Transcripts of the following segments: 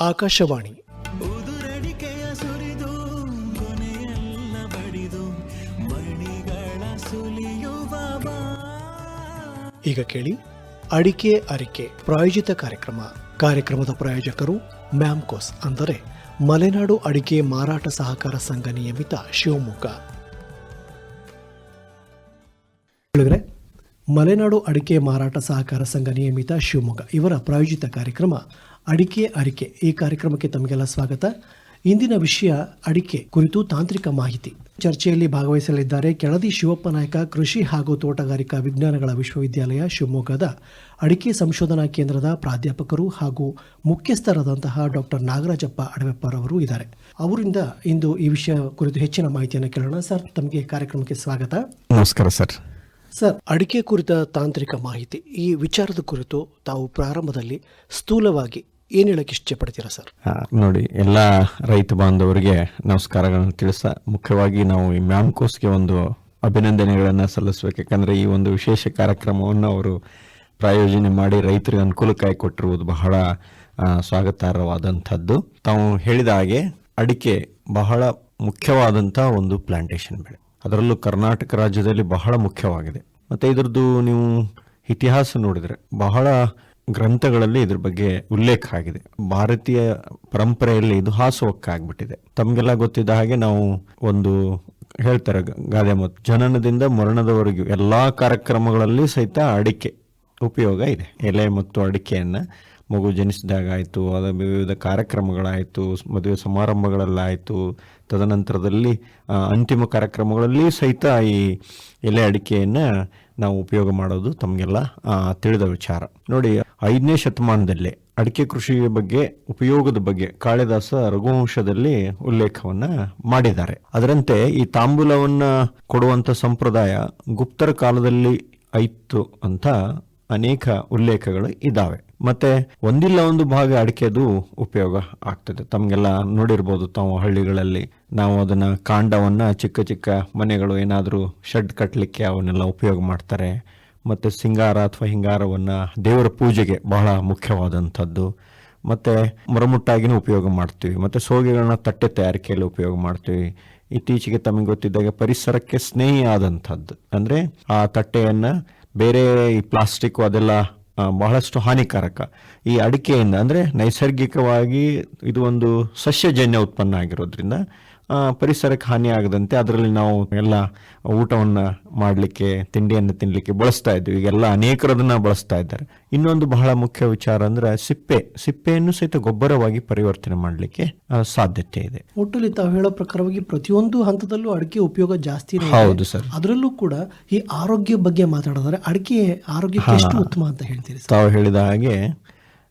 ಆಕಾಶವಾಣಿ. ಉದುರಡಿಕೆಯ ಸುರಿದು ಕೊನೆಯೆಲ್ಲ ಬಡಿದು ಮಣಿಗಳ ಸುಲಿಯುವ ಬಾ. ಈಗ ಕೇಳಿ ಅಡಿಕೆ ಅರಿಕೆ ಪ್ರಾಯೋಜಿತ ಕಾರ್ಯಕ್ರಮ. ಕಾರ್ಯಕ್ರಮದ ಪ್ರಾಯೋಜಕರು ಮ್ಯಾಮ್ಕೋಸ್ ಅಂದರೆ ಮಲೆನಾಡು ಅಡಿಕೆ ಮಾರಾಟ ಸಹಕಾರ ಸಂಘ ನಿಯಮಿತ ಶಿವಮೊಗ್ಗ. ಮಲೆನಾಡು ಅಡಿಕೆ ಮಾರಾಟ ಸಹಕಾರ ಸಂಘ ನಿಯಮಿತ ಶಿವಮೊಗ್ಗ ಇವರ ಪ್ರಾಯೋಜಿತ ಕಾರ್ಯಕ್ರಮ ಅಡಿಕೆ ಅರಿಕೆ ಈ ಕಾರ್ಯಕ್ರಮಕ್ಕೆ ತಮಗೆಲ್ಲ ಸ್ವಾಗತ. ಇಂದಿನ ವಿಷಯ ಅಡಿಕೆ ಕುರಿತು ತಾಂತ್ರಿಕ ಮಾಹಿತಿ. ಚರ್ಚೆಯಲ್ಲಿ ಭಾಗವಹಿಸಲಿದ್ದಾರೆ ಕೆಳದಿ ಶಿವಪ್ಪ ನಾಯಕ, ಕೃಷಿ ಹಾಗೂ ತೋಟಗಾರಿಕಾ ವಿಜ್ಞಾನಗಳ ವಿಶ್ವವಿದ್ಯಾಲಯ ಶಿವಮೊಗ್ಗದ ಅಡಿಕೆ ಸಂಶೋಧನಾ ಕೇಂದ್ರದ ಪ್ರಾಧ್ಯಾಪಕರು ಹಾಗೂ ಮುಖ್ಯಸ್ಥರಾದಂತಹ ಡಾಕ್ಟರ್ ನಾಗರಾಜಪ್ಪ ಅಡವೆಪ್ಪರವರು ಇದ್ದಾರೆ. ಅವರಿಂದ ಇಂದು ಈ ವಿಷಯ ಕುರಿತು ಹೆಚ್ಚಿನ ಮಾಹಿತಿಯನ್ನು ಕೇಳೋಣ. ಸರ್, ತಮಗೆ ಕಾರ್ಯಕ್ರಮಕ್ಕೆ ಸ್ವಾಗತ. ನಮಸ್ಕಾರ ಸರ್. ಸರ್, ಅಡಿಕೆ ಕುರಿತ ತಾಂತ್ರಿಕ ಮಾಹಿತಿ. ಈ ವಿಚಾರದ ಕುರಿತು ತಾವು ಪ್ರಾರಂಭದಲ್ಲಿ ಸ್ಥೂಲವಾಗಿ ಏನು ಹೇಳಕ್ಕೆ ಇಷ್ಟಪಡ್ತೀರಾ ಸರ್? ನೋಡಿ, ಎಲ್ಲ ರೈತ ಬಾಂಧವರಿಗೆ ನಮಸ್ಕಾರಗಳನ್ನು ತಿಳಿಸ ಮುಖ್ಯವಾಗಿ ನಾವು ಈ ಮ್ಯಾಮ್ಕೋಸ್ಗೆ ಒಂದು ಅಭಿನಂದನೆಗಳನ್ನು ಸಲ್ಲಿಸಬೇಕು. ಯಾಕಂದ್ರೆ ಈ ಒಂದು ವಿಶೇಷ ಕಾರ್ಯಕ್ರಮವನ್ನು ಅವರು ಪ್ರಾಯೋಜನೆ ಮಾಡಿ ರೈತರಿಗೆ ಅನುಕೂಲಕ್ಕಾಗಿ ಕೊಟ್ಟಿರುವುದು ಬಹಳ ಸ್ವಾಗತಾರ್ಹವಾದಂಥದ್ದು. ತಾವು ಹೇಳಿದ ಹಾಗೆ ಅಡಿಕೆ ಬಹಳ ಮುಖ್ಯವಾದಂಥ ಒಂದು ಪ್ಲಾಂಟೇಶನ್ ಬೆಳೆ. ಅದರಲ್ಲೂ ಕರ್ನಾಟಕ ರಾಜ್ಯದಲ್ಲಿ ಬಹಳ ಮುಖ್ಯವಾಗಿದೆ. ಮತ್ತೆ ಇದರದ್ದು ನೀವು ಇತಿಹಾಸ ನೋಡಿದರೆ ಬಹಳ ಗ್ರಂಥಗಳಲ್ಲಿ ಇದ್ರ ಬಗ್ಗೆ ಉಲ್ಲೇಖ ಆಗಿದೆ. ಭಾರತೀಯ ಪರಂಪರೆಯಲ್ಲಿ ಇದು ಹಾಸುವಕ್ಕಾಗ್ಬಿಟ್ಟಿದೆ. ತಮಗೆಲ್ಲ ಗೊತ್ತಿದ್ದ ಹಾಗೆ ನಾವು ಒಂದು ಹೇಳ್ತಾರೆ ಗಾದೆ ಮತ್ತು ಜನನದಿಂದ ಮರಣದವರೆಗೂ ಎಲ್ಲ ಕಾರ್ಯಕ್ರಮಗಳಲ್ಲಿ ಸಹಿತ ಅಡಿಕೆ ಉಪಯೋಗ ಇದೆ. ಎಲೆ ಮತ್ತು ಅಡಿಕೆಯನ್ನು ಮಗು ಜನಿಸಿದಾಗ ಆಯಿತು, ಅದು ವಿವಿಧ ಕಾರ್ಯಕ್ರಮಗಳಾಯಿತು ಮದುವೆ ಸಮಾರಂಭಗಳಲ್ಲಾಯಿತು ತದನಂತರದಲ್ಲಿ ಅಂತಿಮ ಕಾರ್ಯಕ್ರಮಗಳಲ್ಲಿ ಸಹಿತ ಈ ಎಲೆ ಅಡಿಕೆಯನ್ನು ನಾವು ಉಪಯೋಗ ಮಾಡೋದು ತಮಗೆಲ್ಲ ತಿಳಿದ ವಿಚಾರ. ನೋಡಿ, ಐದನೇ ಶತಮಾನದಲ್ಲಿ ಅಡಿಕೆ ಕೃಷಿಯ ಬಗ್ಗೆ, ಉಪಯೋಗದ ಬಗ್ಗೆ ಕಾಳಿದಾಸ ರಘುವಂಶದಲ್ಲಿ ಉಲ್ಲೇಖವನ್ನ ಮಾಡಿದ್ದಾರೆ. ಅದರಂತೆ ಈ ತಾಂಬೂಲವನ್ನ ಕೊಡುವಂತ ಸಂಪ್ರದಾಯ ಗುಪ್ತರ ಕಾಲದಲ್ಲಿ ಐತ್ತು ಅಂತ ಅನೇಕ ಉಲ್ಲೇಖಗಳು ಇದ್ದಾವೆ ಮತ್ತೆ ಒಂದಿಲ್ಲ ಒಂದು ಭಾಗ ಅಡಿಕೆದು ಉಪಯೋಗ ಆಗ್ತದೆ. ತಮಗೆಲ್ಲ ನೋಡಿರ್ಬೋದು ತಾವು ಹಳ್ಳಿಗಳಲ್ಲಿ. ನಾವು ಅದನ್ನು ಕಾಂಡವನ್ನು ಚಿಕ್ಕ ಚಿಕ್ಕ ಮನೆಗಳು ಏನಾದರೂ ಶೆಡ್ ಕಟ್ಟಲಿಕ್ಕೆ ಅವನ್ನೆಲ್ಲ ಉಪಯೋಗ ಮಾಡ್ತಾರೆ. ಮತ್ತು ಸಿಂಗಾರ ಅಥವಾ ಹಿಂಗಾರವನ್ನು ದೇವರ ಪೂಜೆಗೆ ಬಹಳ ಮುಖ್ಯವಾದಂಥದ್ದು. ಮತ್ತು ಮರಮುಟ್ಟಾಗಿನೂ ಉಪಯೋಗ ಮಾಡ್ತೀವಿ. ಮತ್ತು ಸೋಗೆಗಳನ್ನ ತಟ್ಟೆ ತಯಾರಿಕೆಯಲ್ಲಿ ಉಪಯೋಗ ಮಾಡ್ತೀವಿ. ಇತ್ತೀಚೆಗೆ ತಮಗೆ ಗೊತ್ತಿದ್ದಾಗ ಪರಿಸರಕ್ಕೆ ಸ್ನೇಹಿ ಆದಂಥದ್ದು ಅಂದರೆ ಆ ತಟ್ಟೆಯನ್ನು ಬೇರೆ ಈ ಪ್ಲಾಸ್ಟಿಕ್ ಅದೆಲ್ಲ ಬಹಳಷ್ಟು ಹಾನಿಕಾರಕ. ಈ ಅಡಿಕೆಯಿಂದ, ಅಂದರೆ ನೈಸರ್ಗಿಕವಾಗಿ ಇದು ಒಂದು ಸಸ್ಯಜನ್ಯ ಉತ್ಪನ್ನ ಆಗಿರೋದ್ರಿಂದ ಪರಿಸರಕ್ಕೆ ಹಾನಿಯಾಗದಂತೆ ಅದರಲ್ಲಿ ನಾವು ಎಲ್ಲ ಊಟವನ್ನು ಮಾಡಲಿಕ್ಕೆ ತಿಂಡಿಯನ್ನು ತಿನ್ನಲಿಕ್ಕೆ ಬಳಸ್ತಾ ಇದ್ವಿ. ಈಗೆಲ್ಲ ಅನೇಕರು ಅದನ್ನು ಬಳಸ್ತಾ ಇದ್ದಾರೆ. ಇನ್ನೊಂದು ಬಹಳ ಮುಖ್ಯ ವಿಚಾರ ಅಂದ್ರೆ ಸಿಪ್ಪೆ ಸಿಪ್ಪೆಯನ್ನು ಸಹಿತ ಗೊಬ್ಬರವಾಗಿ ಪರಿವರ್ತನೆ ಮಾಡಲಿಕ್ಕೆ ಸಾಧ್ಯತೆ ಇದೆ. ಒಟ್ಟಲ್ಲಿ ತಾವು ಹೇಳೋ ಪ್ರಕಾರವಾಗಿ ಪ್ರತಿಯೊಂದು ಹಂತದಲ್ಲೂ ಅಡಿಕೆ ಉಪಯೋಗ ಜಾಸ್ತಿ ಹೌದು ಸರ್. ಅದರಲ್ಲೂ ಕೂಡ ಈ ಆರೋಗ್ಯ ಬಗ್ಗೆ ಮಾತಾಡಿದ್ರೆ ಅಡಿಕೆ ಆರೋಗ್ಯಕ್ಕೆ ಎಷ್ಟು ಉತ್ತಮ ಅಂತ ಹೇಳ್ತೀರಿ ತಾವು ಹೇಳಿದ ಹಾಗೆ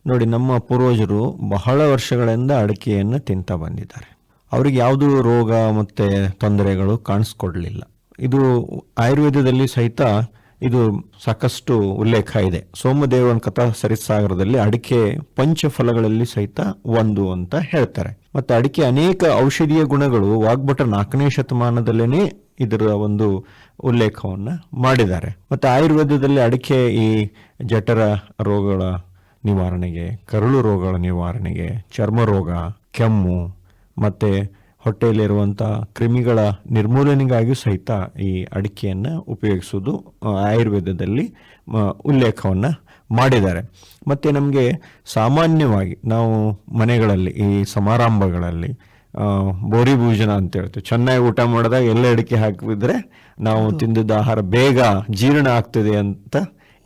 ನೋಡಿ ನಮ್ಮ ಪೂರ್ವಜರು ಬಹಳ ವರ್ಷಗಳಿಂದ ಅಡಿಕೆಯನ್ನು ತಿಂತ ಬಂದಿದ್ದಾರೆ. ಅವರಿಗೆ ಯಾವುದು ರೋಗ ಮತ್ತು ತೊಂದರೆಗಳು ಕಾಣಿಸ್ಕೊಡ್ಲಿಲ್ಲ. ಇದು ಆಯುರ್ವೇದದಲ್ಲಿ ಸಹಿತ ಇದು ಸಾಕಷ್ಟು ಉಲ್ಲೇಖ ಇದೆ. ಸೋಮದೇವನ ಕಥಾ ಸರಿಸಾಗರದಲ್ಲಿ ಅಡಿಕೆ ಪಂಚಫಲಗಳಲ್ಲಿ ಸಹಿತ ಒಂದು ಅಂತ ಹೇಳ್ತಾರೆ. ಮತ್ತು ಅಡಿಕೆ ಅನೇಕ ಔಷಧೀಯ ಗುಣಗಳು ವಾಗ್ಭಟ ನಾಲ್ಕನೇ ಶತಮಾನದಲ್ಲೇ ಇದರ ಒಂದು ಉಲ್ಲೇಖವನ್ನು ಮಾಡಿದ್ದಾರೆ. ಮತ್ತು ಆಯುರ್ವೇದದಲ್ಲಿ ಅಡಿಕೆ ಈ ಜಠರ ರೋಗಗಳ ನಿವಾರಣೆಗೆ, ಕರುಳು ರೋಗಗಳ ನಿವಾರಣೆಗೆ, ಚರ್ಮ ರೋಗ, ಕೆಮ್ಮು ಮತ್ತೆ ಹೊಟ್ಟೆಯಲ್ಲಿರುವಂಥ ಕ್ರಿಮಿಗಳ ನಿರ್ಮೂಲನೆಗಾಗಿ ಸಹಿತ ಈ ಅಡಿಕೆಯನ್ನು ಉಪಯೋಗಿಸುವುದು ಆಯುರ್ವೇದದಲ್ಲಿ ಉಲ್ಲೇಖವನ್ನ ಮಾಡಿದ್ದಾರೆ. ಮತ್ತೆ ನಮಗೆ ಸಾಮಾನ್ಯವಾಗಿ ನಾವು ಮನೆಗಳಲ್ಲಿ ಈ ಸಮಾರಂಭಗಳಲ್ಲಿ ಬೋರಿ ಭೋಜನ ಅಂತ ಹೇಳ್ತೀವಿ. ಚೆನ್ನಾಗಿ ಊಟ ಮಾಡಿದಾಗ ಎಲ್ಲ ಅಡಿಕೆ ಹಾಕಿದ್ರೆ ನಾವು ತಿಂದಿದ್ದ ಆಹಾರ ಬೇಗ ಜೀರ್ಣ ಆಗ್ತದೆ ಅಂತ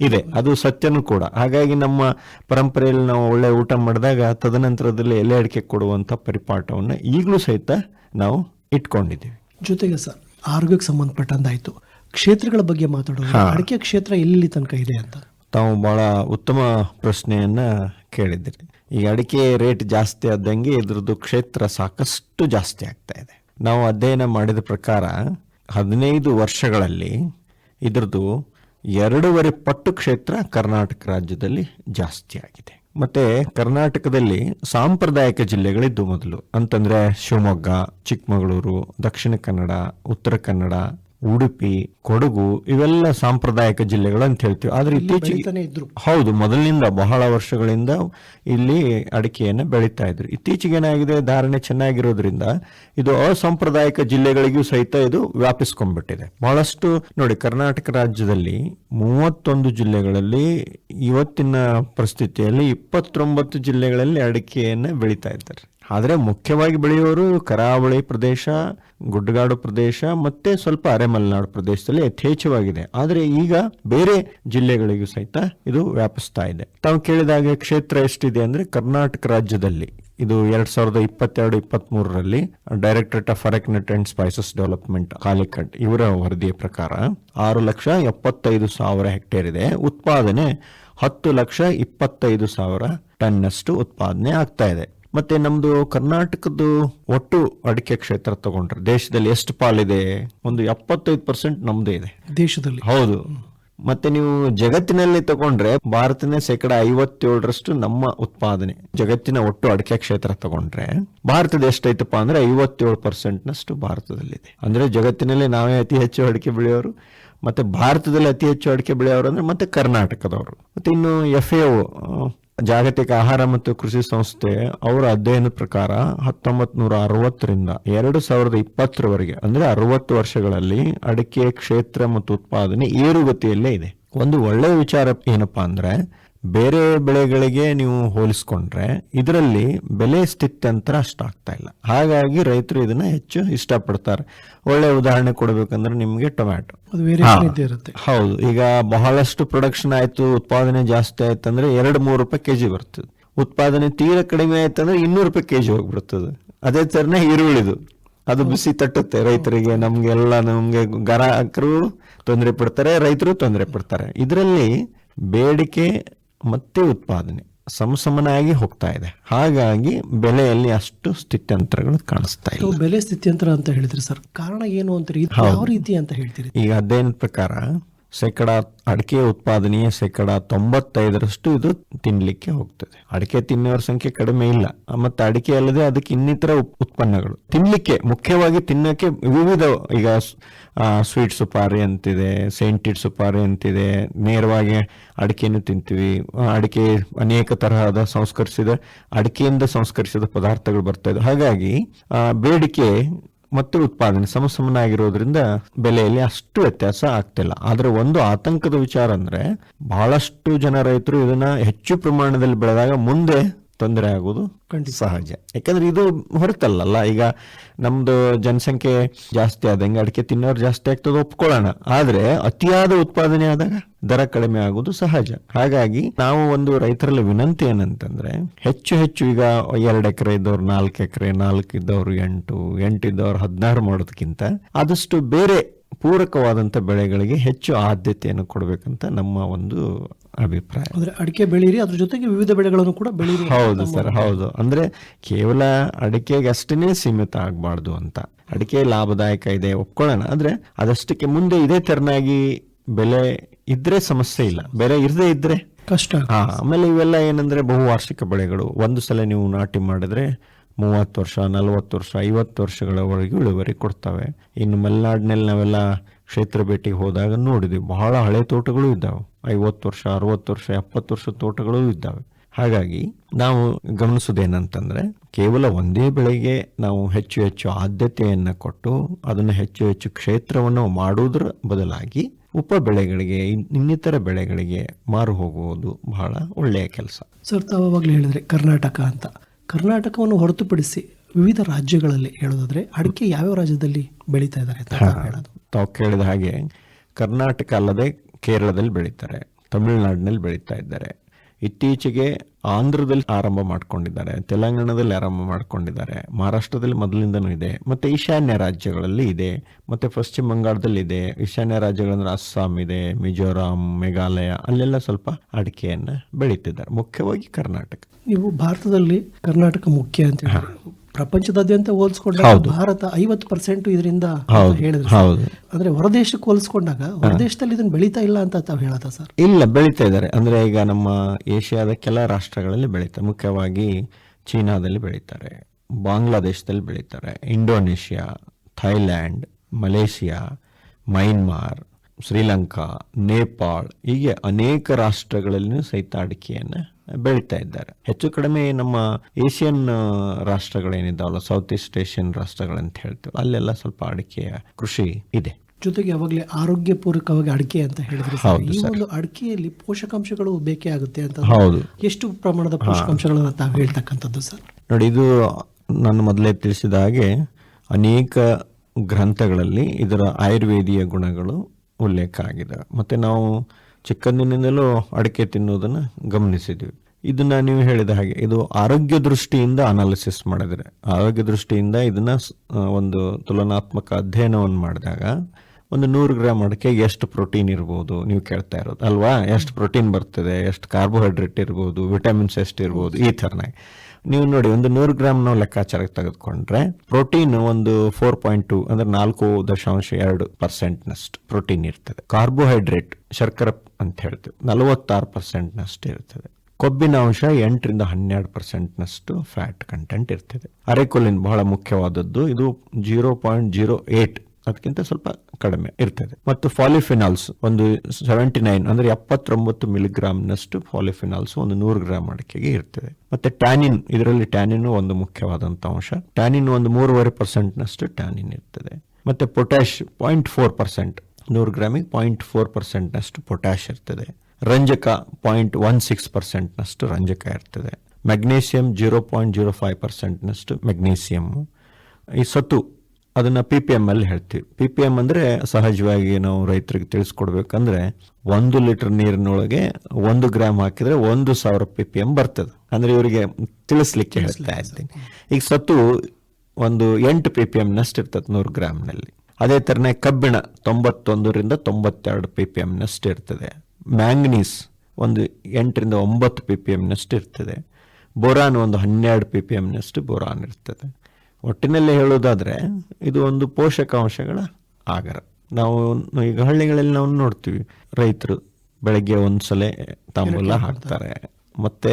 ಇದೆ. ಅದು ಸತ್ಯನೂ ಕೂಡ. ಹಾಗಾಗಿ ನಮ್ಮ ಪರಂಪರೆಯಲ್ಲಿ ನಾವು ಒಳ್ಳೆ ಊಟ ಮಾಡಿದಾಗ ತದನಂತರದಲ್ಲಿ ಎಲೆ ಅಡಿಕೆ ಕೊಡುವಂತ ಪರಿಪಾಠವನ್ನ ಈಗಲೂ ಸಹಿತ ನಾವು ಇಟ್ಕೊಂಡಿದ್ದೀವಿ. ಜೊತೆಗೆ ಸರ್ ಆರೋಗ್ಯಕ್ಕೆ ಸಂಬಂಧಪಟ್ಟಂತಾಯ್ತು. ಕ್ಷೇತ್ರಗಳ ಬಗ್ಗೆ ಮಾತಾಡೋದು ಅಡಿಕೆ ಕ್ಷೇತ್ರ ಎಲ್ಲಿ ತನಕ ಇದೆ ಅಂತ? ತಾವು ಬಹಳ ಉತ್ತಮ ಪ್ರಶ್ನೆಯನ್ನ ಕೇಳಿದ್ರಿ ಈಗ ಅಡಿಕೆ ರೇಟ್ ಜಾಸ್ತಿ ಆದಂಗೆ ಇದ್ರದ್ದು ಕ್ಷೇತ್ರ ಸಾಕಷ್ಟು ಜಾಸ್ತಿ ಆಗ್ತಾ ಇದೆ. ನಾವು ಅಧ್ಯಯನ ಮಾಡಿದ ಪ್ರಕಾರ ಹದಿನೈದು ವರ್ಷಗಳಲ್ಲಿ ಇದ್ರದ್ದು ಎರಡೂವರೆ ಪಟ್ಟು ಕ್ಷೇತ್ರ ಕರ್ನಾಟಕ ರಾಜ್ಯದಲ್ಲಿ ಜಾಸ್ತಿ ಆಗಿದೆ. ಮತ್ತೆ ಕರ್ನಾಟಕದಲ್ಲಿ ಸಾಂಪ್ರದಾಯಿಕ ಜಿಲ್ಲೆಗಳಿದ್ದು ಮೊದಲು. ಅಂತಂದ್ರೆ ಶಿವಮೊಗ್ಗ, ಚಿಕ್ಕಮಗಳೂರು, ದಕ್ಷಿಣ ಕನ್ನಡ, ಉತ್ತರ ಕನ್ನಡ ಉಡುಪಿ ಕೊಡಗು ಇವೆಲ್ಲ ಸಾಂಪ್ರದಾಯಿಕ ಜಿಲ್ಲೆಗಳು ಅಂತ ಹೇಳ್ತೀವಿ. ಆದ್ರೆ ಇತ್ತೀಚೆಗೆ ಹೌದು ಮೊದಲಿನಿಂದ ಬಹಳ ವರ್ಷಗಳಿಂದ ಇಲ್ಲಿ ಅಡಿಕೆಯನ್ನು ಬೆಳೀತಾ ಇದ್ರು. ಇತ್ತೀಚೆಗೆ ಏನಾಗಿದೆ ಧಾರಣೆ ಚೆನ್ನಾಗಿರೋದ್ರಿಂದ ಇದು ಅಸಾಂಪ್ರದಾಯಿಕ ಜಿಲ್ಲೆಗಳಿಗೂ ಸಹಿತ ಇದು ವ್ಯಾಪಿಸ್ಕೊಂಡ್ಬಿಟ್ಟಿದೆ. ಬಹಳಷ್ಟು ನೋಡಿ ಕರ್ನಾಟಕ ರಾಜ್ಯದಲ್ಲಿ ಮೂವತ್ತೊಂದು ಜಿಲ್ಲೆಗಳಲ್ಲಿ ಇವತ್ತಿನ ಪರಿಸ್ಥಿತಿಯಲ್ಲಿ ಇಪ್ಪತ್ತೊಂಬತ್ತು ಜಿಲ್ಲೆಗಳಲ್ಲಿ ಅಡಿಕೆಯನ್ನು ಬೆಳೀತಾ ಇದ್ದಾರೆ. ಆದರೆ ಮುಖ್ಯವಾಗಿ ಬೆಳೆಯೋರು ಕರಾವಳಿ ಪ್ರದೇಶ, ಗುಡ್ಡಗಾಡು ಪ್ರದೇಶ, ಮತ್ತೆ ಸ್ವಲ್ಪ ಅರೆಮಲೆನಾಡು ಪ್ರದೇಶದಲ್ಲಿ ಯಥೇಚ್ಛವಾಗಿದೆ. ಆದರೆ ಈಗ ಬೇರೆ ಜಿಲ್ಲೆಗಳಿಗೂ ಸಹಿತ ಇದು ವ್ಯಾಪಿಸ್ತಾ ಇದೆ. ತಾವು ಕೇಳಿದಾಗ ಕ್ಷೇತ್ರ ಎಷ್ಟಿದೆ ಅಂದ್ರೆ ಕರ್ನಾಟಕ ರಾಜ್ಯದಲ್ಲಿ. ಇದು ಎರಡ್ ಸಾವಿರದ ಇಪ್ಪತ್ತೆರಡು ಇಪ್ಪತ್ತ್ ಮೂರರಲ್ಲಿ directorate of arecanut and spices development Calicut ಇವರ ವರದಿಯ ಪ್ರಕಾರ ಆರು ಲಕ್ಷ ಎಪ್ಪತ್ತೈದು ಸಾವಿರ ಹೆಕ್ಟೇರ್ ಇದೆ. ಉತ್ಪಾದನೆ ಹತ್ತು ಲಕ್ಷ ಇಪ್ಪತ್ತೈದು ಸಾವಿರ ಟನ್ನಷ್ಟು ಉತ್ಪಾದನೆ ಆಗ್ತಾ ಇದೆ. ಮತ್ತೆ ನಮ್ದು ಕರ್ನಾಟಕದ್ದು ಒಟ್ಟು ಅಡಿಕೆ ಕ್ಷೇತ್ರ ತಗೊಂಡ್ರೆ ದೇಶದಲ್ಲಿ ಎಷ್ಟು ಪಾಲಿದೆ? ಒಂದು ಎಪ್ಪತ್ತೈದು ಪರ್ಸೆಂಟ್ ನಮ್ದೇ ಇದೆ. ದೇಶದಲ್ಲಿ. ಹೌದು. ಮತ್ತೆ ನೀವು ಜಗತ್ತಿನಲ್ಲಿ ತಗೊಂಡ್ರೆ ಭಾರತನೇ ಶೇಕಡ ಐವತ್ತೇಳರಷ್ಟು ನಮ್ಮ ಉತ್ಪಾದನೆ. ಜಗತ್ತಿನ ಒಟ್ಟು ಅಡಿಕೆ ಕ್ಷೇತ್ರ ತಗೊಂಡ್ರೆ ಭಾರತದ ಎಷ್ಟೈತಪ್ಪ ಅಂದ್ರೆ ಐವತ್ತೇಳು ಪರ್ಸೆಂಟ್ ನಷ್ಟು ಭಾರತದಲ್ಲಿದೆ. ಅಂದ್ರೆ ಜಗತ್ತಿನಲ್ಲಿ ನಾವೇ ಅತಿ ಹೆಚ್ಚು ಅಡಿಕೆ ಬೆಳೆಯೋರು ಮತ್ತೆ ಭಾರತದಲ್ಲಿ ಅತಿ ಹೆಚ್ಚು ಅಡಿಕೆ ಬೆಳೆಯೋರು ಅಂದ್ರೆ ಮತ್ತೆ ಕರ್ನಾಟಕದವರು. ಮತ್ತೆ ಇನ್ನು ಎಫ್ ಎ ಜಾಗತಿಕ ಆಹಾರ ಮತ್ತು ಕೃಷಿ ಸಂಸ್ಥೆ ಅವರ ಅಧ್ಯಯನದ ಪ್ರಕಾರ ಹತ್ತೊಂಬತ್ ನೂರ ಅರವತ್ತರಿಂದ ಎರಡು ಸಾವಿರದ ಇಪ್ಪತ್ತರವರೆಗೆ, ಅಂದ್ರೆ ಅರವತ್ತು ವರ್ಷಗಳಲ್ಲಿ ಅಡಿಕೆ ಕ್ಷೇತ್ರ ಮತ್ತು ಉತ್ಪಾದನೆ ಏರುಗತಿಯಲ್ಲೇ ಇದೆ. ಒಂದು ಒಳ್ಳೆಯ ವಿಚಾರ ಏನಪ್ಪಾ ಅಂದ್ರೆ ಬೇರೆ ಬೆಳೆಗಳಿಗೆ ನೀವು ಹೋಲಿಸ್ಕೊಂಡ್ರೆ ಇದರಲ್ಲಿ ಬೆಲೆ ಸ್ಥಿತ್ಯಂತರ ಅಷ್ಟಾಗ್ತಾ ಇಲ್ಲ. ಹಾಗಾಗಿ ರೈತರು ಇದನ್ನ ಹೆಚ್ಚು ಇಷ್ಟಪಡ್ತಾರೆ. ಒಳ್ಳೆ ಉದಾಹರಣೆ ಕೊಡಬೇಕಂದ್ರೆ ನಿಮಗೆ ಟೊಮ್ಯಾಟೊ. ಹೌದು. ಈಗ ಬಹಳಷ್ಟು ಪ್ರೊಡಕ್ಷನ್ ಆಯ್ತು ಉತ್ಪಾದನೆ ಜಾಸ್ತಿ ಆಯ್ತು ಅಂದ್ರೆ ಎರಡು ಮೂರು ರೂಪಾಯಿ ಕೆಜಿ ಬರ್ತದೆ. ಉತ್ಪಾದನೆ ತೀರ ಕಡಿಮೆ ಆಯ್ತಂದ್ರೆ ಇನ್ನೂರು ರೂಪಾಯಿ ಕೆಜಿ ಹೋಗ್ಬಿಡ್ತದೆ. ಅದೇ ತರನೇ ಈರುಳ್ಳಿದು. ಅದು ಬಿಸಿ ತಟ್ಟುತ್ತೆ ರೈತರಿಗೆ. ನಮ್ಗೆ ಎಲ್ಲ ನಮ್ಗೆ ಗ್ರಾಹಕರು ತೊಂದರೆ ಪಡ್ತಾರೆ ರೈತರು ತೊಂದರೆ ಪಡ್ತಾರೆ. ಇದರಲ್ಲಿ ಬೇಡಿಕೆ ಮತ್ತೆ ಉತ್ಪಾದನೆ ಸಮಸಮನಾಗಿ ಹೋಗ್ತಾ ಇದೆ. ಹಾಗಾಗಿ ಬೆಲೆಯಲ್ಲಿ ಅಷ್ಟು ಸ್ಥಿತ್ಯಂತರಗಳು ಕಾಣಿಸ್ತಾ ಇಲ್ಲ. ತಾವು ಬೆಲೆ ಸ್ಥಿತ್ಯಂತರ ಅಂತ ಹೇಳಿದ್ರೆ ಸರ್. ಕಾರಣ ಏನು ಅಂತೀರಿ ಯಾವ ರೀತಿ ಅಂತ ಹೇಳ್ತೀರಿ? ಈಗ ಅಧ್ಯಯನದ ಪ್ರಕಾರ ಶೇಕಡ ಅಡಿಕೆ ಉತ್ಪಾದನೆಯ ಶೇಕಡ ತೊಂಬತ್ತೈದರಷ್ಟು ಇದು ತಿನ್ಲಿಕ್ಕೆ ಹೋಗ್ತದೆ. ಅಡಿಕೆ ತಿನ್ನೋರ ಸಂಖ್ಯೆ ಕಡಿಮೆ ಇಲ್ಲ. ಮತ್ತೆ ಅಡಿಕೆ ಅಲ್ಲದೆ ಅದಕ್ಕೆ ಇನ್ನಿತರ ಉತ್ಪನ್ನಗಳು. ತಿನ್ಲಿಕ್ಕೆ, ಮುಖ್ಯವಾಗಿ ತಿನ್ನಕ್ಕೆ ವಿವಿಧ ಈಗ ಸ್ವೀಟ್ ಸುಪಾರಿ ಅಂತಿದೆ, ಸೆಂಟಿಡ್ ಸುಪಾರಿ ಅಂತಿದೆ, ನೇರವಾಗಿ ಅಡಿಕೆಯನ್ನು ತಿಂತೀವಿ. ಅಡಿಕೆ ಅನೇಕ ತರಹದ ಸಂಸ್ಕರಿಸಿದ, ಅಡಿಕೆಯಿಂದ ಸಂಸ್ಕರಿಸಿದ ಪದಾರ್ಥಗಳು ಬರ್ತಾ ಇದೆ. ಹಾಗಾಗಿ ಬೇಡಿಕೆ ಮತ್ತು ಉತ್ಪಾದನೆ ಸಮಸಮನಾಗಿರೋದ್ರಿಂದ ಬೆಲೆಯಲ್ಲಿ ಅಷ್ಟು ವ್ಯತ್ಯಾಸ ಆಗ್ತಿಲ್ಲ. ಆದ್ರೆ ಒಂದು ಆತಂಕದ ವಿಚಾರ ಅಂದ್ರೆ ಬಹಳಷ್ಟು ಜನ ರೈತರು ಇದನ್ನ ಹೆಚ್ಚು ಪ್ರಮಾಣದಲ್ಲಿ ಬೆಳೆದಾಗ ಮುಂದೆ ತೊಂದರೆ ಆಗೋದು ಸಹಜ. ಯಾಕಂದ್ರೆ ಇದು ಹೊರತಲ್ಲಲ್ಲ ಈಗ ನಮ್ದು ಜನಸಂಖ್ಯೆ ಜಾಸ್ತಿ ಆದಂಗೆ ಅಡಿಕೆ ತಿನ್ನೋರು ಜಾಸ್ತಿ ಆಗ್ತದೆ ಒಪ್ಕೊಳ್ಳೋಣ. ಆದ್ರೆ ಅತಿಯಾದ ಉತ್ಪಾದನೆ ಆದಾಗ ದರ ಕಡಿಮೆ ಆಗೋದು ಸಹಜ. ಹಾಗಾಗಿ ನಾವು ಒಂದು ರೈತರಲ್ಲಿ ವಿನಂತಿ ಏನಂತಂದ್ರೆ ಹೆಚ್ಚು ಹೆಚ್ಚು ಈಗ ಎರಡು ಎಕರೆ ಇದ್ದವ್ರು ನಾಲ್ಕು ಎಕರೆ ನಾಲ್ಕು ಇದ್ದವ್ರು ಎಂಟು ಎಂಟು ಇದ್ದವ್ರು ಹದಿನಾರು ಮಾಡೋದಕ್ಕಿಂತ ಆದಷ್ಟು ಬೇರೆ ಪೂರಕವಾದಂತ ಬೆಳೆಗಳಿಗೆ ಹೆಚ್ಚು ಆದ್ಯತೆಯನ್ನು ಕೊಡಬೇಕಂತ ನಮ್ಮ ಒಂದು ಅಭಿಪ್ರಾಯ. ಅಂದ್ರೆ ಅಡಿಕೆ ಬೆಳೀರಿ ಅದ್ರ ಜೊತೆಗೆ ವಿವಿಧ ಬೆಳೆಗಳನ್ನು ಕೂಡ ಬೆಳೀರಿ ಹೌದು ಸರ್ ಹೌದು. ಅಂದ್ರೆ ಕೇವಲ ಅಡಿಕೆಗೆ ಅಷ್ಟೇ ಸೀಮಿತ ಆಗಬಾರ್ದು ಅಂತ. ಅಡಿಕೆ ಲಾಭದಾಯಕ ಇದೆ ಒಪ್ಕೊಳ್ಳೋಣ. ಆದ್ರೆ ಅದಷ್ಟಕ್ಕೆ ಮುಂದೆ ಇದೇ ತೆರನಾಗಿ ಬೆಲೆ ಇದ್ರೆ ಸಮಸ್ಯೆ ಇಲ್ಲ. ಬೆಲೆ ಇರದೇ ಇದ್ರೆ ಕಷ್ಟ ಹಾ ಆಮೇಲೆ ಇವೆಲ್ಲ ಏನಂದ್ರೆ ಬಹುವಾರ್ಷಿಕ ಬೆಳೆಗಳು. ಒಂದು ಸಲ ನೀವು ನಾಟಿ ಮಾಡಿದ್ರೆ ಮೂವತ್ತು ವರ್ಷ ನಲವತ್ತು ವರ್ಷ ಐವತ್ತು ವರ್ಷಗಳವರೆಗೂ ಇಳುವರಿ ಕೊಡ್ತವೆ. ಇನ್ನು ಮಲೆನಾಡಿನಲ್ಲಿ ನಾವೆಲ್ಲ ಕ್ಷೇತ್ರ ಭೇಟಿಗೆ ಹೋದಾಗ ನೋಡಿದ್ವಿ ಬಹಳ ಹಳೆ ತೋಟಗಳು ಇದ್ದಾವೆ. ಐವತ್ತು ವರ್ಷ ಅರವತ್ತು ವರ್ಷ ಎಪ್ಪತ್ತು ವರ್ಷ ತೋಟಗಳು ಇದ್ದಾವೆ. ಹಾಗಾಗಿ ನಾವು ಗಮನಿಸೋದೇನಂತಂದ್ರೆ ಕೇವಲ ಒಂದೇ ಬೆಳೆಗೆ ನಾವು ಹೆಚ್ಚು ಹೆಚ್ಚು ಆದ್ಯತೆಯನ್ನು ಕೊಟ್ಟು ಅದನ್ನು ಹೆಚ್ಚು ಹೆಚ್ಚು ಕ್ಷೇತ್ರವನ್ನು ಮಾಡುವುದರ ಬದಲಾಗಿ ಉಪ ಬೆಳೆಗಳಿಗೆ ಇನ್ನಿತರ ಬೆಳೆಗಳಿಗೆ ಮಾರು ಹೋಗುವುದು ಬಹಳ ಒಳ್ಳೆಯ ಕೆಲಸ. ಸರ್ ತಾವಾಗಲೇ ಅವಾಗಲೇ ಹೇಳಿದ್ರೆ ಕರ್ನಾಟಕ ಅಂತ. ಕರ್ನಾಟಕವನ್ನು ಹೊರತುಪಡಿಸಿ ವಿವಿಧ ರಾಜ್ಯಗಳಲ್ಲಿ ಹೇಳೋದಾದ್ರೆ ಅಡಿಕೆ ಯಾವ್ಯಾವ ರಾಜ್ಯದಲ್ಲಿ ಬೆಳೀತಾ ಇದ್ದಾರೆ ಅಂತ ತಾವು ಹೇಳೋದು? ತಾವು ಕೇಳಿದ ಹಾಗೆ ಕರ್ನಾಟಕ ಅಲ್ಲದೆ ಕೇರಳದಲ್ಲಿ ಬೆಳೀತಾರೆ ತಮಿಳುನಾಡಿನಲ್ಲಿ ಬೆಳೀತಾ ಇದ್ದಾರೆ. ಇತ್ತೀಚೆಗೆ ಆಂಧ್ರದಲ್ಲಿ ಆರಂಭ ಮಾಡ್ಕೊಂಡಿದ್ದಾರೆ ತೆಲಂಗಾಣದಲ್ಲಿ ಆರಂಭ ಮಾಡ್ಕೊಂಡಿದ್ದಾರೆ ಮಹಾರಾಷ್ಟ್ರದಲ್ಲಿ ಮೊದಲಿಂದನೂ ಇದೆ ಮತ್ತು ಈಶಾನ್ಯ ರಾಜ್ಯಗಳಲ್ಲಿ ಇದೆ ಮತ್ತು ಪಶ್ಚಿಮ ಬಂಗಾಳದಲ್ಲಿ ಇದೆ. ಈಶಾನ್ಯ ರಾಜ್ಯಗಳಂದ್ರೆ ಅಸ್ಸಾಂ ಇದೆ ಮಿಜೋರಾಂ ಮೇಘಾಲಯ ಅಲ್ಲೆಲ್ಲ ಸ್ವಲ್ಪ ಅಡಿಕೆಯನ್ನು ಬೆಳೀತಿದ್ದಾರೆ ಮುಖ್ಯವಾಗಿ ಕರ್ನಾಟಕ. ನೀವು ಭಾರತದಲ್ಲಿ ಕರ್ನಾಟಕ ಮುಖ್ಯ ಅಂತ ಪ್ರಪಂಚದಾದ್ಯಂತ ಹೋಲಿಸ್ಕೊಂಡಾಗ. ಭಾರತ ಐವತ್ತು ಪರ್ಸೆಂಟ್ ಇದರಿಂದ ಹೇಳಿದ್ರೆ. ಅಂದ್ರೆ ಹೊರದೇಶಕ್ಕೆ ಹೋಲಿಸ್ಕೊಂಡಾಗ ಹೊರದೇಶದಲ್ಲಿ ಇದನ್ನ ಬೆಳೀತಾ ಇಲ್ಲ ಅಂತ ತಾವು ಹೇಳದ ಸರ್ ಇಲ್ಲ ಬೆಳೀತಾ ಇದ್ದಾರೆ ಅಂದ್ರೆ ಈಗ ನಮ್ಮ ಏಷ್ಯಾದ ಕೆಲ ರಾಷ್ಟ್ರಗಳಲ್ಲಿ ಬೆಳೀತಾರೆ ಮುಖ್ಯವಾಗಿ ಚೀನಾದಲ್ಲಿ ಬೆಳೀತಾರೆ ಬಾಂಗ್ಲಾದೇಶದಲ್ಲಿ ಬೆಳೀತಾರೆ Indonesia Thailand Malaysia Myanmar Sri Lanka Nepal ಹೀಗೆ ಅನೇಕ ರಾಷ್ಟ್ರಗಳಲ್ಲಿ ಸಹಿತ ಅಡಿಕೆಯನ್ನು ಬೆಳೀತಾ ಇದ್ದಾರೆ. ಹೆಚ್ಚು ಕಡಿಮೆ ನಮ್ಮ ಏಷ್ಯನ್ ರಾಷ್ಟ್ರಗಳೇನಿದ್ದಾವಲ್ಲ ಸೌತ್ ಈಸ್ಟ್ ಏಷ್ಯನ್ ರಾಷ್ಟ್ರಗಳಂತ ಹೇಳ್ತೀವಿ ಅಲ್ಲೆಲ್ಲ ಸ್ವಲ್ಪ ಅಡಿಕೆಯ ಕೃಷಿ ಇದೆ. ಜೊತೆಗೆ ಯಾವಾಗಲೇ ಆರೋಗ್ಯ ಪೂರಕವಾಗಿ ಅಡಿಕೆ ಅಂತ ಹೇಳಿದ್ರೆ ಈ ಒಂದು ಅಡಿಕೆಯಲ್ಲಿ ಪೋಷಕಾಂಶಗಳು ಬೇಕೇ ಆಗುತ್ತೆ ಅಂತ ಹೌದು. ಎಷ್ಟು ಪ್ರಮಾಣದ ಪೋಷಕಾಂಶಗಳನ್ನ ತಾವು ಹೇಳ್ತಕ್ಕಂಥದ್ದು ಸರ್? ನೋಡಿ ಇದು ನಾನು ಮೊದಲೇ ತಿಳಿಸಿದ ಹಾಗೆ ಅನೇಕ ಗ್ರಂಥಗಳಲ್ಲಿ ಇದರ ಆಯುರ್ವೇದಿಯ ಗುಣಗಳು ಉಲ್ಲೇಖ ಆಗಿದೆ ಮತ್ತು ನಾವು ಚಿಕ್ಕಂದಿನಿಂದಲೂ ಅಡಿಕೆ ತಿನ್ನುವುದನ್ನು ಗಮನಿಸಿದ್ದೀವಿ ಇದನ್ನ ನೀವು ಹೇಳಿದ ಹಾಗೆ, ಇದು ಆರೋಗ್ಯ ದೃಷ್ಟಿಯಿಂದ ಅನಾಲಿಸಿಸ್ ಮಾಡಿದರೆ. ಆರೋಗ್ಯ ದೃಷ್ಟಿಯಿಂದ ಇದನ್ನ ಒಂದು ತುಲನಾತ್ಮಕ ಅಧ್ಯಯನವನ್ನು ಮಾಡಿದಾಗ ಒಂದು ನೂರು ಗ್ರಾಮ್ ಅಡಿಕೆಗೆ ಎಷ್ಟು ಪ್ರೋಟೀನ್ ಇರ್ಬೋದು ನೀವು ಕೇಳ್ತಾ ಇರೋದು. ಅಲ್ವಾ? ಎಷ್ಟು ಪ್ರೋಟೀನ್ ಬರ್ತದೆ, ಎಷ್ಟು ಕಾರ್ಬೋಹೈಡ್ರೇಟ್ ಇರ್ಬೋದು ವಿಟಮಿನ್ಸ್ ಎಷ್ಟು ಇರ್ಬೋದು, ಈ ಥರನಾಗಿ ನೀವು ನೋಡಿ, ಒಂದು ನೂರು ಗ್ರಾಮ್ ನಾವು ಲೆಕ್ಕಾಚಾರಕ್ಕೆ ತೆಗೆದುಕೊಂಡ್ರೆ ಪ್ರೋಟೀನ್ ಒಂದು ಫೋರ್ ಪಾಯಿಂಟ್ ಟು ಅಂದ್ರೆ ನಾಲ್ಕು ದಶಾಂಶ ಎರಡು ಪರ್ಸೆಂಟ್ನಷ್ಟು ಪ್ರೋಟೀನ್ ಇರ್ತದೆ. ಕಾರ್ಬೋಹೈಡ್ರೇಟ್ ಶರ್ಕರ ಅಂತ ಹೇಳ್ತೀವಿ. ನಲವತ್ತಾರು ಪರ್ಸೆಂಟ್ನಷ್ಟು ಇರ್ತದೆ. ಕೊಬ್ಬಿನ ಅಂಶ ಎಂಟರಿಂದ ಹನ್ನೆರಡು ಪರ್ಸೆಂಟ್ನಷ್ಟು ಫ್ಯಾಟ್ ಕಂಟೆಂಟ್ ಇರ್ತದೆ. ಅರೆಕೊಲಿನ್ ಬಹಳ ಮುಖ್ಯವಾದದ್ದು. ಇದು ಜೀರೋ ಪಾಯಿಂಟ್ ಜೀರೋ ಏಟ್ ಅದಕ್ಕಿಂತ ಸ್ವಲ್ಪ ಕಡಿಮೆ ಇರ್ತದೆ. ಮತ್ತು ಫಾಲಿಫಿನಾಲ್ಸ್ ಒಂದು ಸೆವೆಂಟಿ ನೈನ್ ಅಂದ್ರೆ ಎಪ್ಪತ್ತೊಂಬತ್ತು ಮಿಲಿಗ್ರಾಮ್ನಷ್ಟು ಫಾಲಿಫಿನಾಲ್ಸ್ ಒಂದು ನೂರು ಗ್ರಾಮ್ ಅಡಿಕೆಗೆ ಇರ್ತದೆ. ಮತ್ತೆ ಟ್ಯಾನಿನ್, ಇದರಲ್ಲಿ ಟ್ಯಾನಿನ್ ಒಂದು ಮುಖ್ಯವಾದಂಥ ಅಂಶ. ಟ್ಯಾನಿನ್ ಒಂದು ಮೂರುವರೆ ಪರ್ಸೆಂಟ್ನಷ್ಟು ಟ್ಯಾನಿನ್ ಇರ್ತದೆ. ಮತ್ತೆ ಪೊಟ್ಯಾಶ್ ಪಾಯಿಂಟ್ ಫೋರ್ ಪರ್ಸೆಂಟ್ ನೂರು ಗ್ರಾಮಿಗೆ ಪಾಯಿಂಟ್ ಫೋರ್ ಪರ್ಸೆಂಟ್ನಷ್ಟು ಪೊಟ್ಯಾಶ್ ಇರ್ತದೆ. ರಂಜಕ ಪಾಯಿಂಟ್ ಒನ್ ಸಿಕ್ಸ್ ಪರ್ಸೆಂಟ್ನಷ್ಟು ರಂಜಕ ಇರ್ತದೆ. Magnesium zero point zero five ಪರ್ಸೆಂಟ್ನಷ್ಟು ಮೆಗ್ನೀಷಿಯಂ ಈ ಸತು ಅದನ್ನು ಪಿ ಪಿ ಎಂ ಅಲ್ಲಿ ಹೇಳ್ತೀವಿ. ಪಿ ಪಿ ಎಂ ಅಂದರೆ ಸಹಜವಾಗಿ ನಾವು ರೈತರಿಗೆ ತಿಳಿಸ್ಕೊಡ್ಬೇಕಂದ್ರೆ ಒಂದು ಲೀಟರ್ ನೀರಿನೊಳಗೆ ಒಂದು ಗ್ರಾಮ್ ಹಾಕಿದರೆ ಒಂದು ಸಾವಿರ ಪಿ ಪಿ ಎಂ ಬರ್ತದೆ. ಅಂದರೆ ಇವರಿಗೆ ತಿಳಿಸ್ಲಿಕ್ಕೆ ಹೇಳ್ತಾ ಇದ್ದೀನಿ. ಈಗ ಸತು ಒಂದು ಎಂಟು ಪಿ ಪಿ ಎಮ್ನಷ್ಟು ಇರ್ತದೆ ನೂರು ಗ್ರಾಮ್ನಲ್ಲಿ. ಅದೇ ಥರನೇ ಕಬ್ಬಿಣ ತೊಂಬತ್ತೊಂದರಿಂದ ತೊಂಬತ್ತೆರಡು ಪಿ ಪಿ ಎಮ್ನಷ್ಟು ಇರ್ತದೆ. ಮ್ಯಾಂಗನೀಸ್ ಒಂದು ಎಂಟರಿಂದ ಒಂಬತ್ತು ಪಿ ಪಿ ಎಮ್ನಷ್ಟು ಇರ್ತದೆ. ಬೋರಾನ್ ಒಂದು ಹನ್ನೆರಡು ಪಿ ಪಿ ಎಮ್ನಷ್ಟು ಬೋರಾನ್ ಇರ್ತದೆ. ಒಟ್ಟಿನಲ್ಲಿ ಹೇಳೋದಾದರೆ ಇದು ಒಂದು ಪೋಷಕಾಂಶಗಳ ಆಗರ. ನಾವು ಈಗ ಹಳ್ಳಿಗಳಲ್ಲಿ ನಾವು ನೋಡ್ತೀವಿ ರೈತರು ಬೆಳಗ್ಗೆ ಒಂದ್ಸಲ ತಾಂಬೂಲ ಹಾಕ್ತಾರೆ ಮತ್ತೆ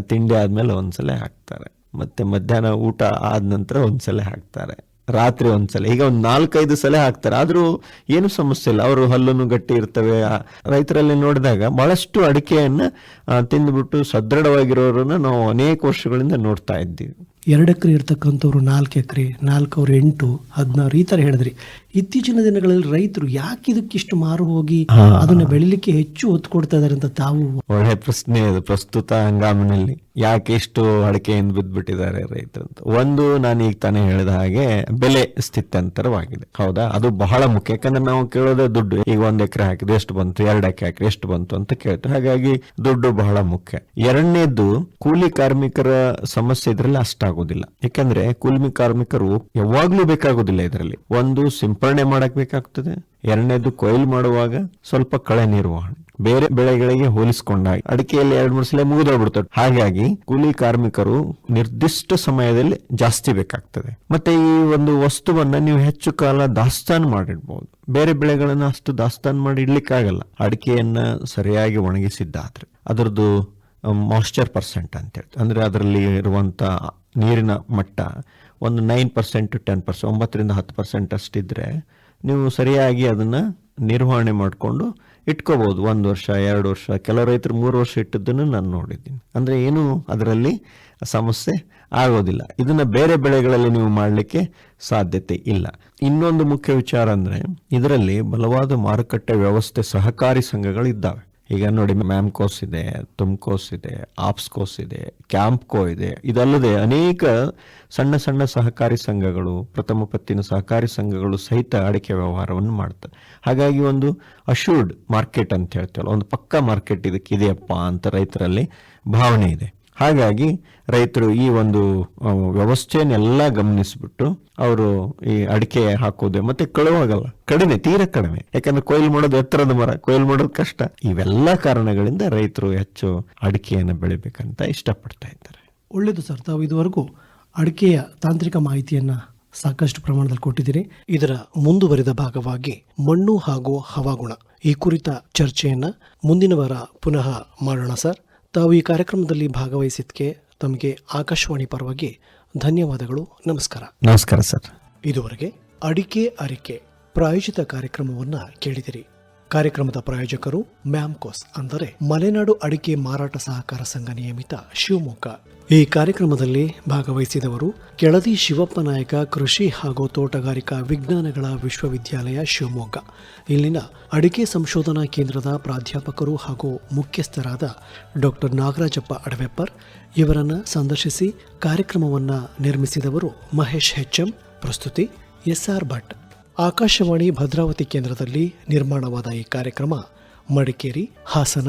ತಿಂಡಿ ತಿಂಡಿ ಒಂದು ಸಲ ಹಾಕ್ತಾರೆ ಮತ್ತೆ ಮಧ್ಯಾಹ್ನ ಊಟ ಆದ ನಂತರ ಒಂದ್ಸಲ ಹಾಕ್ತಾರೆ. ರಾತ್ರಿ ಒಂದ್ಸಲ. ಈಗ ಒಂದು ನಾಲ್ಕೈದು ಸಲ ಹಾಕ್ತಾರೆ. ಆದ್ರೂ ಏನು ಸಮಸ್ಯೆ ಇಲ್ಲ. ಅವರು ಹಲ್ಲನ್ನು ಗಟ್ಟಿ ಇರ್ತವೆ. ರೈತರಲ್ಲಿ ನೋಡಿದಾಗ ಬಹಳಷ್ಟು ಅಡಿಕೆಯನ್ನ ತಿಂದುಬಿಟ್ಟು ಸದೃಢವಾಗಿರೋರನ್ನ ನಾವು ಅನೇಕ ವರ್ಷಗಳಿಂದ ನೋಡ್ತಾ ಇದ್ದೀವಿ. ಎರಡು ಎಕರೆ ಇರ್ತಕ್ಕಂಥವ್ರು ನಾಲ್ಕು ಎಕರೆ ನಾಲ್ಕವ್ರು ಎಂಟು ಹದಿನಾರು ಈ ತರ ಹೇಳಿದ್ರಿ. ಇತ್ತೀಚಿನ ದಿನಗಳಲ್ಲಿ ರೈತರು ಯಾಕೆ ಇದಕ್ಕಿಷ್ಟು ಮಾರು ಹೋಗಿ ಅದನ್ನ ಬೆಳಿಲಿಕ್ಕೆ ಹೆಚ್ಚು ಒತ್ತು ಕೊಡ್ತಾ ಇದಾರೆ ಅಂತ ತಾವು ಒಳ್ಳೆ ಪ್ರಶ್ನೆ ಅದು. ಪ್ರಸ್ತುತ ಹಂಗಾಮಿನಲ್ಲಿ. ಯಾಕೆ ಇಷ್ಟು ಅಡಿಕೆಯಿಂದ ಬಿದ್ದ್ಬಿಟ್ಟಿದ್ದಾರೆ ರೈತರು ಒಂದು ನಾನು ಈಗ ತಾನೇ ಹೇಳಿದ ಹಾಗೆ ಬೆಲೆ ಸ್ಥಿತ್ಯಂತರವಾಗಿದೆ. ಹೌದಾ? ಅದು ಬಹಳ ಮುಖ್ಯ. ಯಾಕಂದ್ರೆ ನಾವು ಕೇಳೋದೆ ದುಡ್ಡು. ಈಗ ಒಂದ್ ಎಕರೆ ಹಾಕಿದ್ರೆ ಎಷ್ಟು ಬಂತು? ಎರಡು ಎಕರೆ ಹಾಕಿದ್ರೆ ಎಷ್ಟು ಬಂತು ಅಂತ ಕೇಳ್ತೇವೆ ಹಾಗಾಗಿ ದುಡ್ಡು ಬಹಳ ಮುಖ್ಯ. ಎರಡನೇದು, ಕೂಲಿ ಕಾರ್ಮಿಕರ ಸಮಸ್ಯೆ ಇದ್ರಲ್ಲಿ ಅಷ್ಟಾಗೋದಿಲ್ಲ. ಯಾಕಂದ್ರೆ ಕೂಲಿ ಕಾರ್ಮಿಕರು ಯಾವಾಗ್ಲೂ ಬೇಕಾಗೋದಿಲ್ಲ ಇದರಲ್ಲಿ. ಒಂದು ಸಿಂಪರಣೆ ಮಾಡಕ್ ಬೇಕಾಗ್ತದೆ. ಎರಡನೇದು ಕೊಯ್ಲು ಮಾಡುವಾಗ ಸ್ವಲ್ಪ ಕಳೆ ನಿರ್ವಹಣೆ. ಬೇರೆ ಬೆಳೆಗಳಿಗೆ ಹೋಲಿಸಿಕೊಂಡಾಗ ಅಡಿಕೆಯಲ್ಲಿ ಎರಡು ಮೂರು ಸಲ ಮುಗಿದೋಗ್ಬಿಡ್ತದೆ ಹಾಗಾಗಿ ಕೂಲಿ ಕಾರ್ಮಿಕರು ನಿರ್ದಿಷ್ಟ ಸಮಯದಲ್ಲಿ ಜಾಸ್ತಿ ಬೇಕಾಗ್ತದೆ. ಮತ್ತೆ ಈ ಒಂದು ವಸ್ತುವನ್ನ ನೀವು ಹೆಚ್ಚು ಕಾಲ ದಾಸ್ತಾನು ಮಾಡಿಡ್ಬಹುದು ಬೇರೆ ಬೆಳೆಗಳನ್ನ ಅಷ್ಟು ದಾಸ್ತಾನು ಮಾಡಿ ಇಡ್ಲಿಕ್ಕಾಗಲ್ಲ. ಅಡಿಕೆಯನ್ನ ಸರಿಯಾಗಿ ಒಣಗಿಸಿದ್ದಾದ್ರೆ ಅದರದ್ದು ಮಾಯ್ಶ್ಚರ್ ಪರ್ಸೆಂಟ್ ಅಂತ ಹೇಳ್ತಾರೆ ಅಂದ್ರೆ ಅದರಲ್ಲಿ ಇರುವಂತ ನೀರಿನ ಮಟ್ಟ ಒಂದು nine percent to ten percent ಒಂಬತ್ತರಿಂದ ಹತ್ತು ಪರ್ಸೆಂಟ್ ಅಷ್ಟಿದ್ರೆ ನೀವು ಸರಿಯಾಗಿ ಅದನ್ನು ನಿರ್ವಹಣೆ ಮಾಡಿಕೊಂಡು ಇಟ್ಕೋಬೋದು. ಒಂದು ವರ್ಷ, ಎರಡು ವರ್ಷ, ಕೆಲವು ರೈತರು ಮೂರು ವರ್ಷ ಇಟ್ಟಿದ್ದನ್ನು ನಾನು ನೋಡಿದ್ದೀನಿ. ಅಂದರೆ ಏನು ಅದರಲ್ಲಿ ಸಮಸ್ಯೆ ಆಗೋದಿಲ್ಲ. ಇದನ್ನು ಬೇರೆ ಬೆಳೆಗಳಲ್ಲಿ ನೀವು ಮಾಡಲಿಕ್ಕೆ ಸಾಧ್ಯತೆ ಇಲ್ಲ. ಇನ್ನೊಂದು ಮುಖ್ಯ ವಿಚಾರ ಅಂದರೆ, ಇದರಲ್ಲಿ ಬಲವಾದ ಮಾರುಕಟ್ಟೆ ವ್ಯವಸ್ಥೆ ಸಹಕಾರಿ ಸಂಘಗಳು ಇದ್ದಾವೆ ಈಗ ನೋಡಿ, ಮ್ಯಾಮ್ ಕೋರ್ಸ್ ಇದೆ, ತುಮ್ ಕೋರ್ಸ್ ಇದೆ, ಆಪ್ಸ್ ಕೋರ್ಸ್ ಇದೆ, ಕ್ಯಾಂಪ್ ಕೋ ಇದೆ. ಇದಲ್ಲದೆ ಅನೇಕ ಸಣ್ಣ ಸಣ್ಣ ಸಹಕಾರಿ ಸಂಘಗಳು, ಪ್ರಥಮ ಪತ್ತಿನ ಸಹಕಾರಿ ಸಂಘಗಳು ಸಹಿತ ಅಡಿಕೆ ವ್ಯವಹಾರವನ್ನು ಮಾಡ್ತಾರೆ ಹಾಗಾಗಿ ಒಂದು ಅಶೂರ್ಡ್ ಮಾರ್ಕೆಟ್ ಅಂತ ಹೇಳ್ತೇವಲ್ಲ, ಒಂದು ಪಕ್ಕಾ ಮಾರ್ಕೆಟ್ ಇದಕ್ಕೆ ಇದೆಯಪ್ಪ ಅಂತ ರೈತರಲ್ಲಿ ಭಾವನೆ ಇದೆ. ಹಾಗಾಗಿ ರೈತರು ಈ ಒಂದು ವ್ಯವಸ್ಥೆಯನ್ನೆಲ್ಲ ಗಮನಿಸ್ಬಿಟ್ಟು ಅವರು ಈ ಅಡಿಕೆ ಹಾಕೋದು ಮತ್ತೆ ಕಳುವಾಗಲ್ಲ. ಕಡಿಮೆ, ತೀರ ಕಡಿಮೆ. ಯಾಕಂದ್ರೆ ಕೊಯ್ಲು ಮಾಡೋದು ಎತ್ತರದ ಮರ, ಕೊಯ್ಲು ಮಾಡೋದು ಕಷ್ಟ. ಇವೆಲ್ಲ ಕಾರಣಗಳಿಂದ ರೈತರು ಹೆಚ್ಚು ಅಡಿಕೆಯನ್ನು ಬೆಳಿಬೇಕಂತ ಇಷ್ಟಪಡ್ತಾ ಇದ್ದಾರೆ. ಒಳ್ಳೆಯದು ಸರ್. ತಾವು ಇದುವರೆಗೂ ಅಡಿಕೆಯ ತಾಂತ್ರಿಕ ಮಾಹಿತಿಯನ್ನ ಸಾಕಷ್ಟು ಪ್ರಮಾಣದಲ್ಲಿ ಕೊಟ್ಟಿದ್ದೀರಿ. ಇದರ ಮುಂದುವರಿದ ಭಾಗವಾಗಿ ಮಣ್ಣು ಹಾಗೂ ಹವಾಗುಣ ಈ ಕುರಿತ ಚರ್ಚೆಯನ್ನ ಮುಂದಿನ ವಾರ ಪುನಃ ಮಾಡೋಣ ಸರ್. ತಾವು ಈ ಕಾರ್ಯಕ್ರಮದಲ್ಲಿ ಭಾಗವಹಿಸಿದ್ದಕ್ಕೆ ತಮಗೆ ಆಕಾಶವಾಣಿ ಪರವಾಗಿ ಧನ್ಯವಾದಗಳು. ನಮಸ್ಕಾರ. ನಮಸ್ಕಾರ ಸರ್. ಇದುವರೆಗೆ ಅಡಿಕೆ ಅರಿಕೆ ಪ್ರಾಯೋಜಿತ ಕಾರ್ಯಕ್ರಮವನ್ನು ಕೇಳಿದಿರಿ. ಕಾರ್ಯಕ್ರಮದ ಪ್ರಾಯೋಜಕರು ಮ್ಯಾಮ್ಕೋಸ್ ಅಂದರೆ ಮಲೆನಾಡು ಅಡಿಕೆ ಮಾರಾಟ ಸಹಕಾರ ಸಂಘ ನಿಯಮಿತ ಶಿವಮೊಗ್ಗ. ಈ ಕಾರ್ಯಕ್ರಮದಲ್ಲಿ ಭಾಗವಹಿಸಿದವರು ಕೆಳದಿ ಶಿವಪ್ಪ ನಾಯಕ ಕೃಷಿ ಹಾಗೂ ತೋಟಗಾರಿಕಾ ವಿಜ್ಞಾನಗಳ ವಿಶ್ವವಿದ್ಯಾಲಯ ಶಿವಮೊಗ್ಗ. ಇಲ್ಲಿನ ಅಡಿಕೆ ಸಂಶೋಧನಾ ಕೇಂದ್ರದ ಪ್ರಾಧ್ಯಾಪಕರು ಹಾಗೂ ಮುಖ್ಯಸ್ಥರಾದ ಡಾಕ್ಟರ್ ನಾಗರಾಜಪ್ಪ ಅಡವೆಪ್ಪರ್ ಇವರನ್ನು ಸಂದರ್ಶಿಸಿ ಕಾರ್ಯಕ್ರಮವನ್ನು ನಿರ್ಮಿಸಿದವರು ಮಹೇಶ್ ಹೆಚ್ಎಂ ಪ್ರಸ್ತುತಿ ಎಸ್ಆರ್ ಭಟ್. ಆಕಾಶವಾಣಿ ಭದ್ರಾವತಿ ಕೇಂದ್ರದಲ್ಲಿ ನಿರ್ಮಾಣವಾದ ಈ ಕಾರ್ಯಕ್ರಮ ಮಡಿಕೇರಿ ಹಾಸನ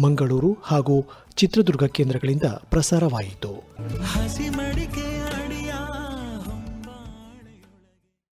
ಮಂಗಳೂರು ಹಾಗೂ ಚಿತ್ರದುರ್ಗ ಕೇಂದ್ರಗಳಿಂದ ಪ್ರಸಾರವಾಯಿತು.